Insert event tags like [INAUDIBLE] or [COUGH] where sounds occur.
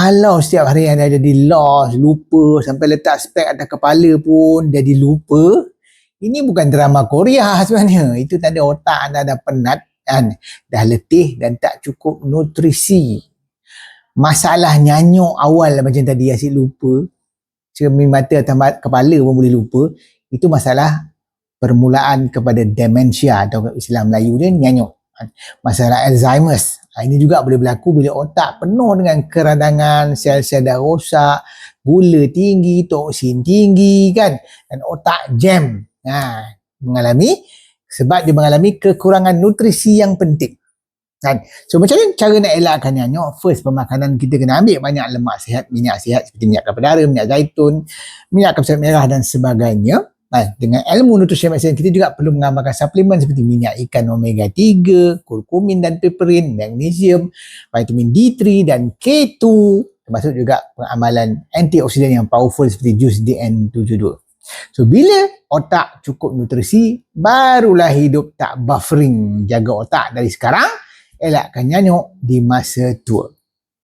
Kalau setiap hari anda jadi lost, lupa, sampai letak spek atas kepala pun jadi lupa, ini bukan drama Korea [LAUGHS] sebenarnya. Itu tanda otak anda dah penat kan? Dah letih dan tak cukup nutrisi. Masalah nyanyuk awal macam tadi asyik lupa, cermin mata atas ma- kepala pun boleh lupa, itu masalah permulaan kepada demensia atau istilah Melayu dia nyanyuk. Masalah Alzheimer's. Ha, Ini juga boleh berlaku bila otak penuh dengan keradangan, sel-sel dah rosak, gula tinggi, toksin tinggi kan dan otak jam. Ha, mengalami sebab dia mengalami kekurangan nutrisi yang penting. Kan? So macam mana cara nak elakkan nyanyuk? First pemakanan kita kena ambil banyak lemak sihat, minyak sihat seperti minyak kelapa dara, minyak zaitun, minyak kapsul merah dan sebagainya. Ha, dengan ilmu nutrisi medicine kita juga perlu mengamalkan suplemen seperti minyak ikan omega 3, kurkumin dan piperin, magnesium, vitamin D3 dan K2 termasuk juga pengamalan antioksidan yang powerful seperti jus DN72. So bila otak cukup nutrisi barulah hidup tak buffering jaga otak dari sekarang elakkan nyanyuk di masa tua.